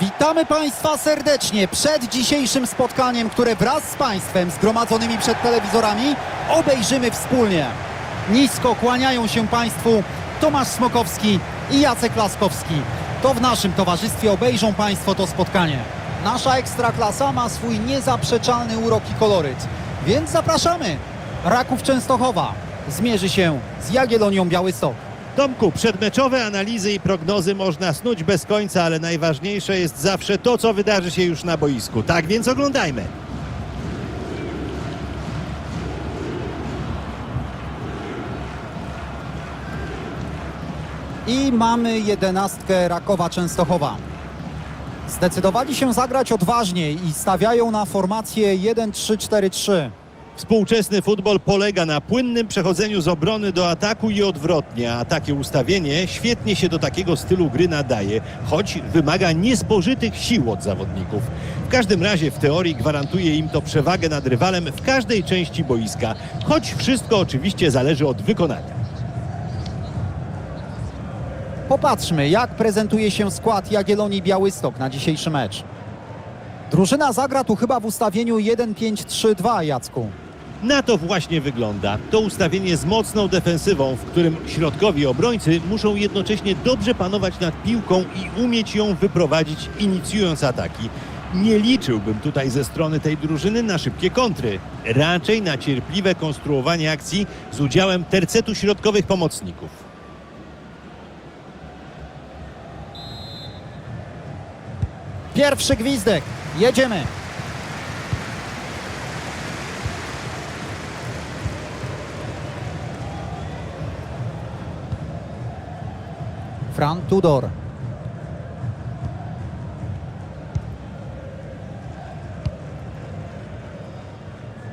Witamy Państwa serdecznie przed dzisiejszym spotkaniem, które wraz z Państwem zgromadzonymi przed telewizorami obejrzymy wspólnie. Nisko kłaniają się Państwu Tomasz Smokowski i Jacek Laskowski. To w naszym towarzystwie obejrzą Państwo to spotkanie. Nasza ekstraklasa ma swój niezaprzeczalny urok i koloryt, więc zapraszamy. Raków Częstochowa zmierzy się z Jagiellonią Białystok. Tomku, przedmeczowe analizy i prognozy można snuć bez końca, ale najważniejsze jest zawsze to, co wydarzy się już na boisku. Tak więc oglądajmy. I mamy jedenastkę Rakowa Częstochowa. Zdecydowali się zagrać odważniej i stawiają na formację 1-3-4-3. Współczesny futbol polega na płynnym przechodzeniu z obrony do ataku i odwrotnie, a takie ustawienie świetnie się do takiego stylu gry nadaje, choć wymaga niespożytych sił od zawodników. W każdym razie w teorii gwarantuje im to przewagę nad rywalem w każdej części boiska, choć wszystko oczywiście zależy od wykonania. Popatrzmy, jak prezentuje się skład Jagiellonii Białystok na dzisiejszy mecz. Drużyna zagra tu chyba w ustawieniu 1-5-3-2, Jacku. Na to właśnie wygląda. To ustawienie z mocną defensywą, w którym środkowi obrońcy muszą jednocześnie dobrze panować nad piłką i umieć ją wyprowadzić, inicjując ataki. Nie liczyłbym tutaj ze strony tej drużyny na szybkie kontry. Raczej na cierpliwe konstruowanie akcji z udziałem tercetu środkowych pomocników. Pierwszy gwizdek. Jedziemy. Fran Tudor.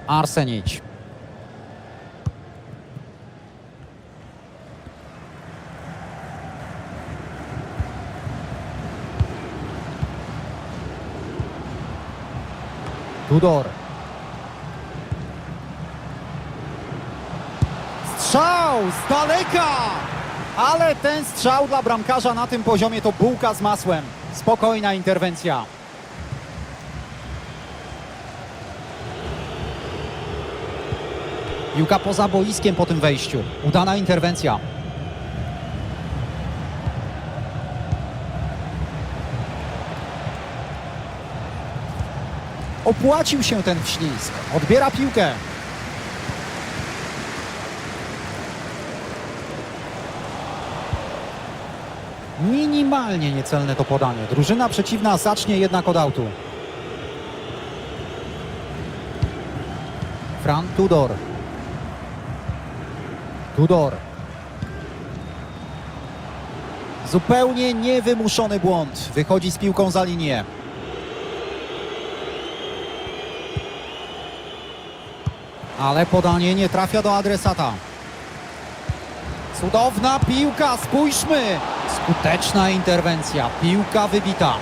Arsenić. Tudor. Strzał z daleka! Ale ten strzał dla bramkarza na tym poziomie to bułka z masłem. Spokojna interwencja. Piłka poza boiskiem po tym wejściu. Udana interwencja. Opłacił się ten wślizg. Odbiera piłkę. Minimalnie niecelne to podanie. Drużyna przeciwna zacznie jednak od autu. Fran Tudor. Tudor. Zupełnie niewymuszony błąd. Wychodzi z piłką za linię. Ale podanie nie trafia do adresata. Cudowna piłka, spójrzmy! Skuteczna interwencja, piłka wybita.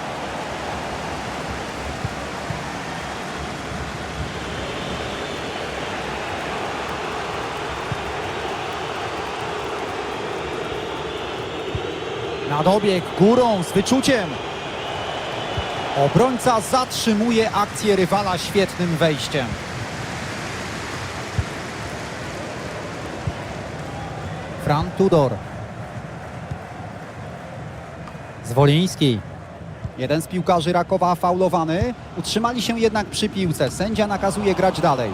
Na dobieg górą z wyczuciem. Obrońca zatrzymuje akcję rywala świetnym wejściem. Fran Tudor. Zwoliński. Jeden z piłkarzy Rakowa faulowany. Utrzymali się jednak przy piłce. Sędzia nakazuje grać dalej.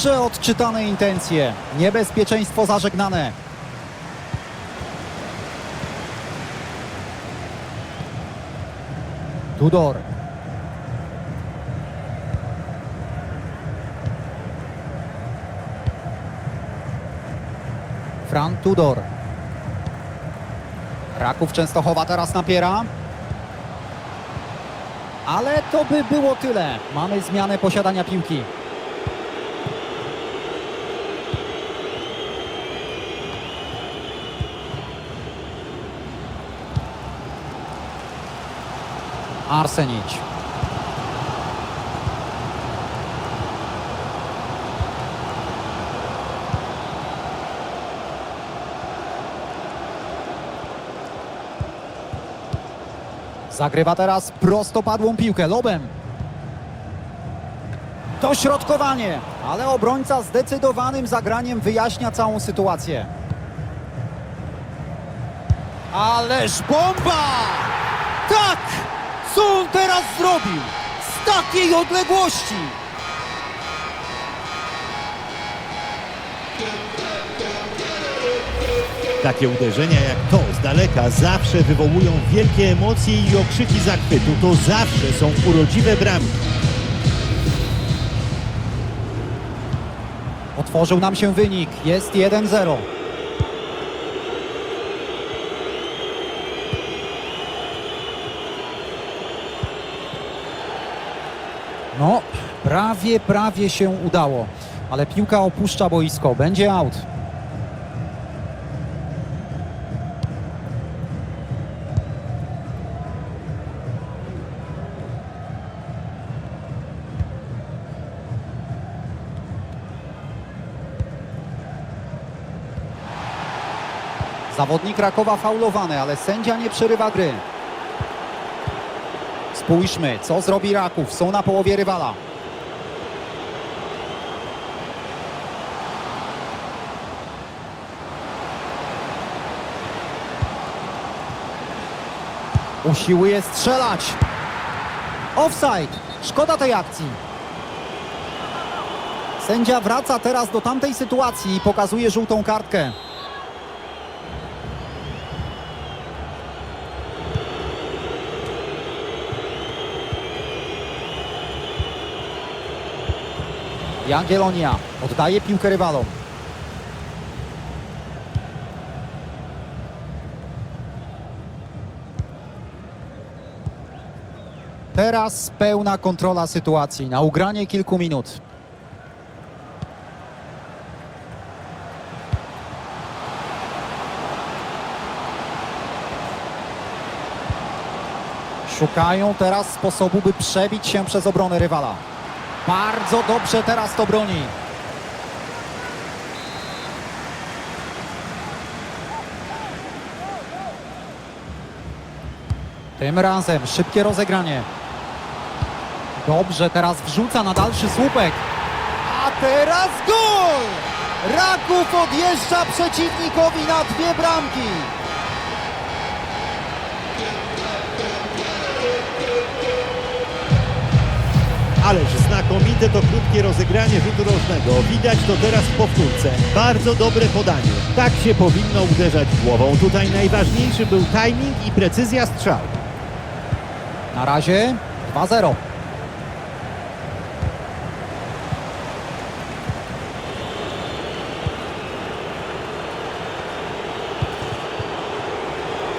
Dobrze odczytane intencje. Niebezpieczeństwo zażegnane. Tudor. Fran Tudor. Raków Częstochowa teraz napiera. Ale to by było tyle. Mamy zmianę posiadania piłki. Arsenić. Zagrywa teraz prostopadłą piłkę lobem. Dośrodkowanie, ale obrońca zdecydowanym zagraniem wyjaśnia całą sytuację. Ależ bomba! Tak! Co on teraz zrobił? Z takiej odległości! Takie uderzenia jak to z daleka zawsze wywołują wielkie emocje i okrzyki zachwytu. To zawsze są urodziwe bramki. Otworzył nam się wynik. Jest 1-0. No, prawie, prawie się udało. Ale piłka opuszcza boisko. Będzie out. Zawodnik Rakowa faulowany, ale sędzia nie przerywa gry. Spójrzmy, co zrobi Raków. Są na połowie rywala. Usiłuje strzelać. Offside. Szkoda tej akcji. Sędzia wraca teraz do tamtej sytuacji i pokazuje żółtą kartkę. Jagiellonia oddaje piłkę rywalom. Teraz pełna kontrola sytuacji na ugranie kilku minut. Szukają teraz sposobu, by przebić się przez obronę rywala. Bardzo dobrze teraz to broni. Tym razem szybkie rozegranie. Dobrze, teraz wrzuca na dalszy słupek. A teraz gol! Raków odjeżdża przeciwnikowi na dwie bramki. Ależ znakomite to krótkie rozegranie rzutu rożnego. Widać to teraz w powtórce. Bardzo dobre podanie. Tak się powinno uderzać głową. Tutaj najważniejszy był timing i precyzja strzału. Na razie 2-0.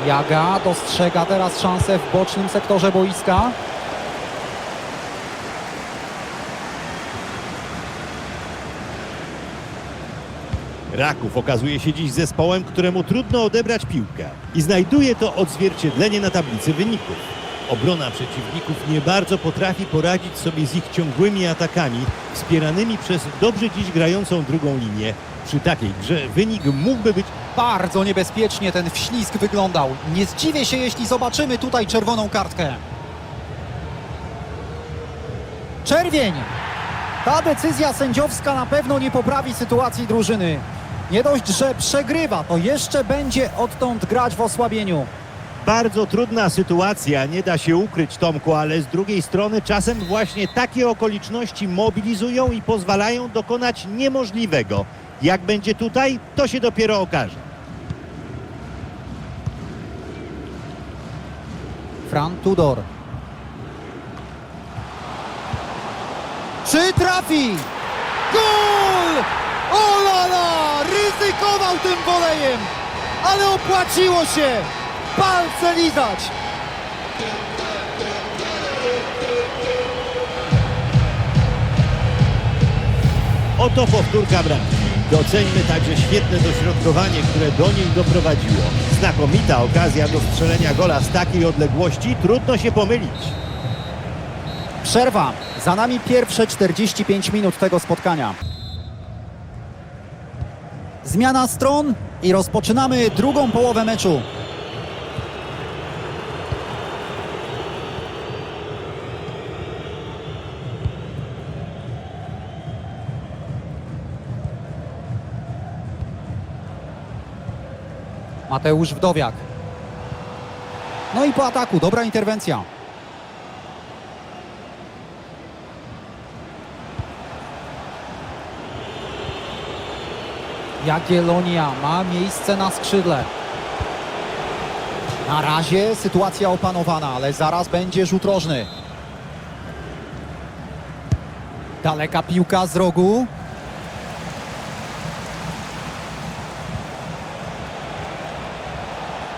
Jaga dostrzega teraz szansę w bocznym sektorze boiska. Raków okazuje się dziś zespołem, któremu trudno odebrać piłkę i znajduje to odzwierciedlenie na tablicy wyników. Obrona przeciwników nie bardzo potrafi poradzić sobie z ich ciągłymi atakami, wspieranymi przez dobrze dziś grającą drugą linię. Przy takiej grze wynik mógłby być Bardzo niebezpiecznie ten wślizg wyglądał. Nie zdziwię się, jeśli zobaczymy tutaj czerwoną kartkę. Czerwień! Ta decyzja sędziowska na pewno nie poprawi sytuacji drużyny. Nie dość, że przegrywa, to jeszcze będzie odtąd grać w osłabieniu. Bardzo trudna sytuacja, nie da się ukryć Tomku, ale z drugiej strony czasem właśnie takie okoliczności mobilizują i pozwalają dokonać niemożliwego. Jak będzie tutaj, to się dopiero okaże. Fran Tudor. Czy trafi? Gol! O la la! Ryzykował tym wolejem, ale opłaciło się! Palce lizać! Oto powtórka bramki. Doceńmy także świetne dośrodkowanie, które do niej doprowadziło. Znakomita okazja do strzelenia gola z takiej odległości, trudno się pomylić. Przerwa. Za nami pierwsze 45 minut tego spotkania. Zmiana stron i rozpoczynamy drugą połowę meczu. Mateusz Wdowiak. No i po ataku, dobra interwencja. Jagiellonia ma miejsce na skrzydle. Na razie sytuacja opanowana, ale zaraz będzie rzut rożny. Daleka piłka z rogu.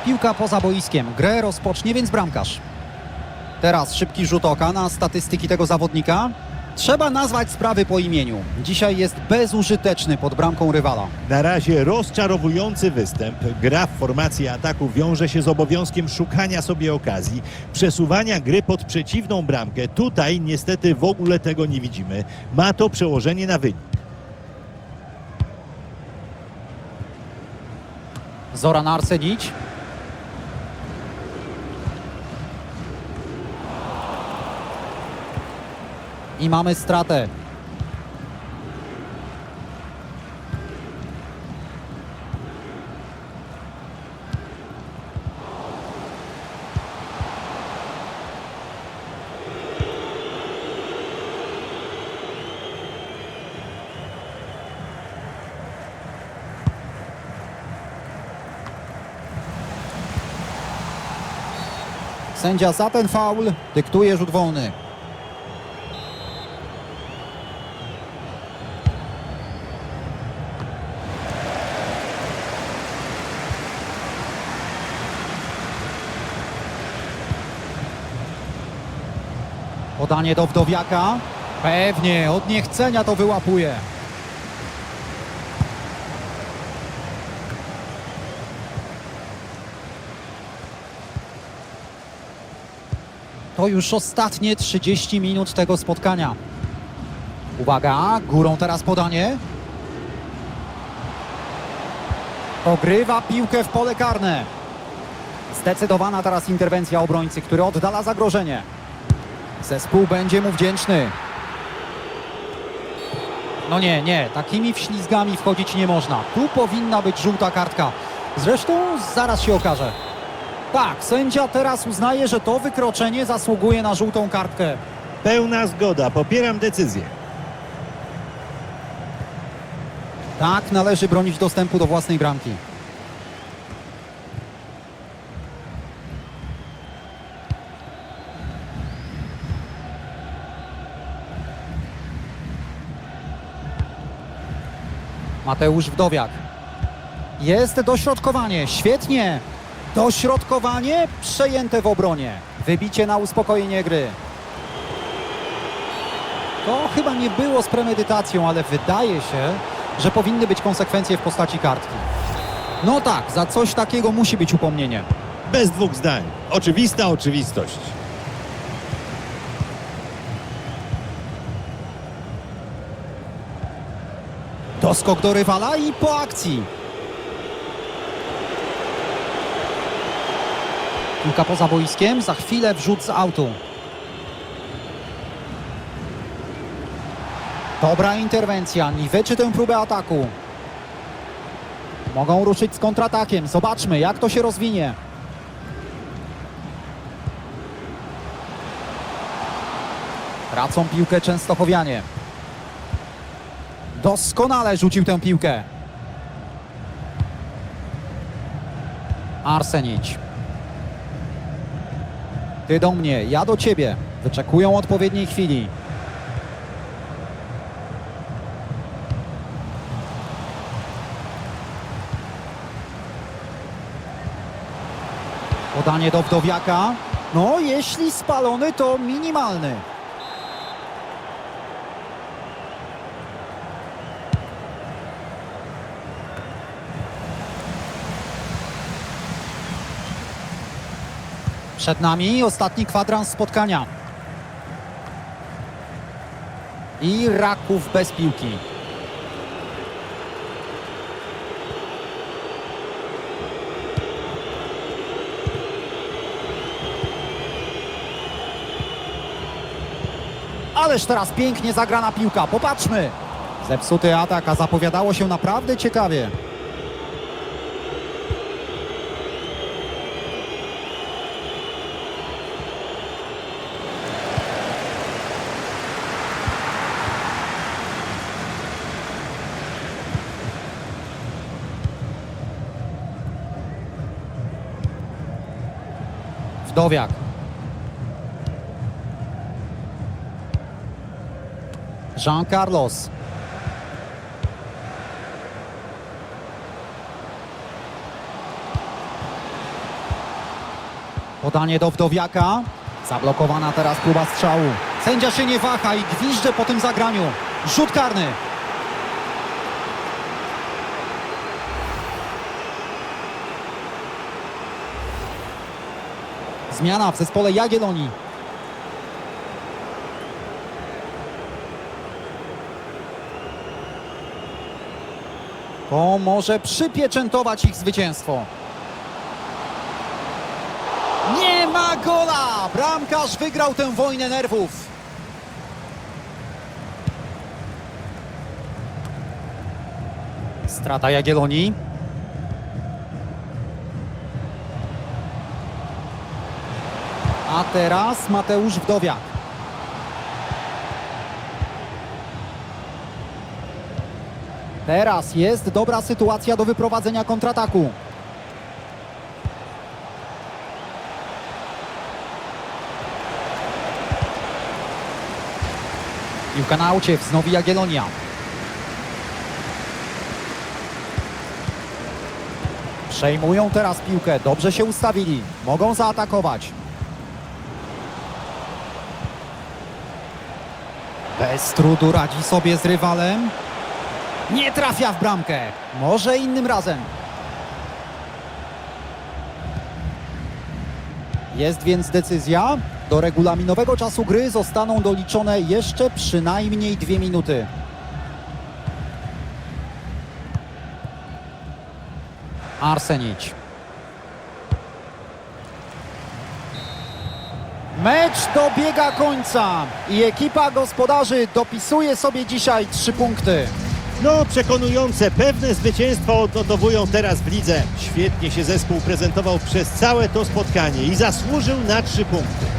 Piłka poza boiskiem. Grę rozpocznie więc bramkarz. Teraz szybki rzut oka na statystyki tego zawodnika. Trzeba nazwać sprawy po imieniu. Dzisiaj jest bezużyteczny pod bramką rywala. Na razie rozczarowujący występ. Gra w formacji ataku wiąże się z obowiązkiem szukania sobie okazji, przesuwania gry pod przeciwną bramkę. Tutaj niestety w ogóle tego nie widzimy. Ma to przełożenie na wynik. Zoran Arsenić. I mamy stratę. Sędzia za ten faul dyktuje rzut wolny. Podanie do Wdowiaka. Pewnie, od niechcenia to wyłapuje. To już ostatnie 30 minut tego spotkania. Uwaga, górą teraz podanie. Ogrywa piłkę w pole karne. Zdecydowana teraz interwencja obrońcy, który oddala zagrożenie. Zespół będzie mu wdzięczny. No nie, nie, takimi wślizgami wchodzić nie można. Tu powinna być żółta kartka. Zresztą zaraz się okaże. Tak, sędzia teraz uznaje, że to wykroczenie zasługuje na żółtą kartkę. Pełna zgoda, popieram decyzję. Tak, należy bronić dostępu do własnej bramki. Mateusz Wdowiak. Jest dośrodkowanie, świetnie. Dośrodkowanie przejęte w obronie. Wybicie na uspokojenie gry. To chyba nie było z premedytacją, ale wydaje się, że powinny być konsekwencje w postaci kartki. No tak, za coś takiego musi być upomnienie. Bez dwóch zdań. Oczywista oczywistość. Doskok do rywala i po akcji. Piłka poza boiskiem, za chwilę wrzut z autu. Dobra interwencja, niweczy tę próbę ataku. Mogą ruszyć z kontratakiem, zobaczmy jak to się rozwinie. Tracą piłkę Częstochowianie. Doskonale rzucił tę piłkę. Arsenić. Ty do mnie, ja do ciebie. Wyczekują odpowiedniej chwili. Podanie do Wdowiaka. No, jeśli spalony, to minimalny. Przed nami ostatni kwadrans spotkania. I Raków bez piłki. Ależ teraz pięknie zagrana piłka. Popatrzmy. Zepsuty atak, a zapowiadało się naprawdę ciekawie. Wdowiak. Jean Carlos. Podanie do Wdowiaka. Zablokowana teraz próba strzału. Sędzia się nie waha i gwizdże po tym zagraniu. Rzut karny. Zmiana w zespole Jagiellonii. To może przypieczętować ich zwycięstwo. Nie ma gola! Bramkarz wygrał tę wojnę nerwów. Strata Jagiellonii. Teraz Mateusz Wdowiak. Teraz jest dobra sytuacja do wyprowadzenia kontrataku. Piłka na aucie, wznowi Jagiellonia. Przejmują teraz piłkę, dobrze się ustawili, mogą zaatakować. Bez trudu radzi sobie z rywalem. Nie trafia w bramkę. Może innym razem. Jest więc decyzja. Do regulaminowego czasu gry zostaną doliczone jeszcze przynajmniej dwie minuty. Arsenić. Mecz dobiega końca i ekipa gospodarzy dopisuje sobie dzisiaj trzy punkty. No, przekonujące, pewne zwycięstwo odnotowują teraz w lidze. Świetnie się zespół prezentował przez całe to spotkanie i zasłużył na trzy punkty.